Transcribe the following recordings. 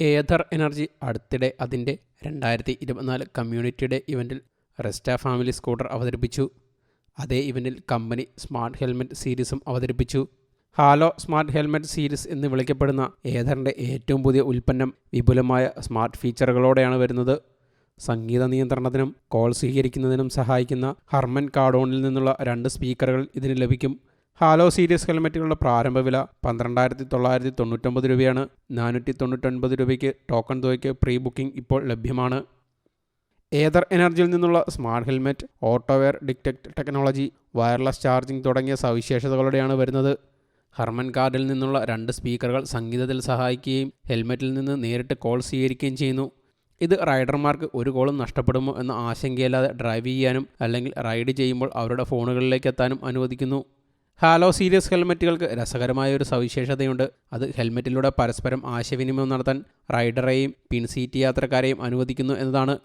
Ather energy അടുത്തിടെ അതിന്റെ രണ്ടായിരത്തി ഇരുപത്തിനാല് കമ്മ്യൂണിറ്റി ഡേ ഇവന്റിൽ റെസ്റ്റ ഫാമിലി സ്കൂട്ടർ അവതരിപ്പിച്ചു. അതേ ഇവന്റിൽ കമ്പനി സ്മാർട്ട് ഹെൽമെറ്റ് സീരീസും അവതരിപ്പിച്ചു. ഹാലോ സ്മാർട്ട് ഹെൽമെറ്റ് സീരീസ് എന്ന് വിളിക്കപ്പെടുന്ന ഏതറിന്റെ ഏറ്റവും പുതിയ ഉൽപ്പന്നം വിപുലമായ സ്മാർട്ട് ഫീച്ചറുകളോടെയാണ് വരുന്നത്. സംഗീത നിയന്ത്രണത്തിനും കോൾ സ്വീകരിക്കുന്നതിനും സഹായിക്കുന്ന ഹർമൻ കാർഡോണിൽ നിന്നുള്ള രണ്ട് സ്പീക്കറുകൾ ഇതിന് ലഭിക്കും. ഹാലോ സീരിയസ് ഹെൽമെറ്റുകളുടെ പ്രാരംഭ വില പന്ത്രണ്ടായിരത്തി തൊള്ളായിരത്തി തൊണ്ണൂറ്റൊമ്പത് രൂപയാണ്. നാനൂറ്റി തൊണ്ണൂറ്റൊൻപത് രൂപയ്ക്ക് ടോക്കൺ തുകയ്ക്ക് പ്രീ ബുക്കിംഗ് ഇപ്പോൾ ലഭ്യമാണ്. ഏതർ എനർജിയിൽ നിന്നുള്ള smart helmet auto wear detect technology wireless charging തുടങ്ങിയ സവിശേഷതകളോടെയാണ് വരുന്നത്. ഹർമൻ കാർഡിൽ നിന്നുള്ള രണ്ട് സ്പീക്കറുകൾ സംഗീതത്തിൽ സഹായിക്കുകയും ഹെൽമെറ്റിൽ നിന്ന് നേരിട്ട് കോൾ സ്വീകരിക്കുകയും ചെയ്യുന്നു. ഇത് റൈഡർമാർക്ക് ഒരു കോളും നഷ്ടപ്പെടുമോ എന്ന ആശങ്കയില്ലാതെ ഡ്രൈവ് ചെയ്യാനും അല്ലെങ്കിൽ റൈഡ് ചെയ്യുമ്പോൾ അവരുടെ ഫോണുകളിലേക്ക് എത്താനും അനുവദിക്കുന്നു. ഹാലോ സീരിയസ് ഹെൽമെറ്റുകൾക്ക് രസകരമായ ഒരു സവിശേഷതയുണ്ട്. അത് ഹെൽമെറ്റിലൂടെ പരസ്പരം ആശയവിനിമയം നടത്താൻ റൈഡറെയും പിൻസീറ്റ് യാത്രക്കാരെയും അനുവദിക്കുന്നു എന്നതാണ്.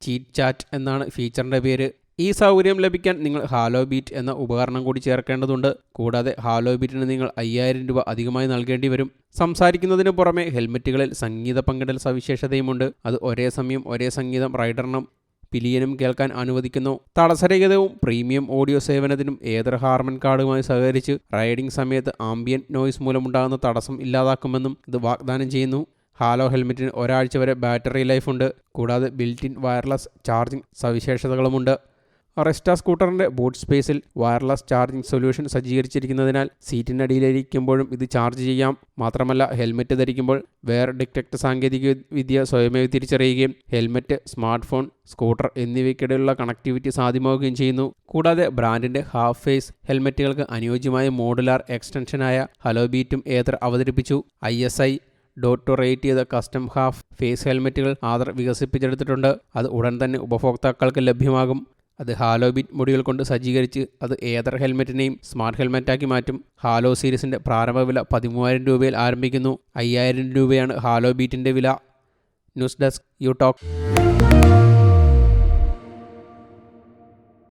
ചീറ്റ് ചാറ്റ് എന്നാണ് ഫീച്ചറിന്റെ പേര്. ഈ സൗകര്യം ലഭിക്കാൻ നിങ്ങൾ ഹാലോ ബീറ്റ് എന്ന ഉപകരണം കൂടി ചേർക്കേണ്ടതുണ്ട്. കൂടാതെ ഹാലോ ബീറ്റിന് നിങ്ങൾ അയ്യായിരം രൂപ അധികമായി നൽകേണ്ടി വരും. സംസാരിക്കുന്നതിന് പുറമെ ഹെൽമെറ്റുകളിൽ സംഗീത പങ്കിടൽ സവിശേഷതയുമുണ്ട്. അത് ഒരേ സമയം ഒരേ സംഗീതം റൈഡറിനും പിലിയനും കേൾക്കാൻ അനുവദിക്കുന്നു. തടസ്സരഹിതവും പ്രീമിയം ഓഡിയോ സേവനത്തിനും ഏതർ ഹാർമൻ കാർഡുമായി സഹകരിച്ച് റൈഡിംഗ് സമയത്ത് ആംബിയൻ നോയ്സ് മൂലമുണ്ടാകുന്ന തടസ്സം ഇല്ലാതാക്കുമെന്നും ഇത് വാഗ്ദാനം ചെയ്യുന്നു. ഹാലോ ഹെൽമെറ്റിന് ഒരാഴ്ച വരെ ബാറ്ററി ലൈഫ് ഉണ്ട് കൂടാതെ ബിൽറ്റ് ഇൻ വയർലെസ് ചാർജിംഗ് സവിശേഷതകളുമുണ്ട്. റെസ്റ്റ സ്കൂട്ടറിന്റെ ബൂട്ട് സ്പേസിൽ വയർലെസ് ചാർജിംഗ് സൊല്യൂഷൻ സജ്ജീകരിച്ചിരിക്കുന്നതിനാൽ സീറ്റിനടിയിലിരിക്കുമ്പോഴും ഇത് ചാർജ് ചെയ്യാം. മാത്രമല്ല ഹെൽമെറ്റ് ധരിക്കുമ്പോൾ വെയർ ഡിറ്റക്ട് സാങ്കേതിക വിദ്യ സ്വയമേവ് തിരിച്ചറിയുകയും ഹെൽമെറ്റ് സ്മാർട്ട് ഫോൺ സ്കൂട്ടർ എന്നിവയ്ക്കിടയിലുള്ള കണക്ടിവിറ്റി സാധ്യമാവുകയും ചെയ്യുന്നു. കൂടാതെ ബ്രാൻഡിന്റെ ഹാഫ് ഫേസ് ഹെൽമെറ്റുകൾക്ക് അനുയോജ്യമായ മോഡുലാർ എക്സ്റ്റൻഷനായ ഹലോ ബീറ്റും ഏതർ അവതരിപ്പിച്ചു. I S I dot rate ചെയ്ത കസ്റ്റം ഹാഫ് ഫേസ് ഹെൽമെറ്റുകൾ ആദർ വികസിപ്പിച്ചെടുത്തിട്ടുണ്ട്. അത് ഉടൻ തന്നെ ഉപഭോക്താക്കൾക്ക് ലഭ്യമാകും. അത് ഹാലോ ബിറ്റ് മുടികൾ കൊണ്ട് സജ്ജീകരിച്ച് അത് ഏതർ ഹെൽമെറ്റിനെയും സ്മാർട്ട് ഹെൽമെറ്റാക്കി മാറ്റും. ഹാലോ സീരീസിന്റെ പ്രാരംഭ വില പതിമൂവായിരം രൂപയിൽ ആരംഭിക്കുന്നു. അയ്യായിരം രൂപയാണ് ഹാലോ ബീറ്റിന്റെ വില. News desk you talk.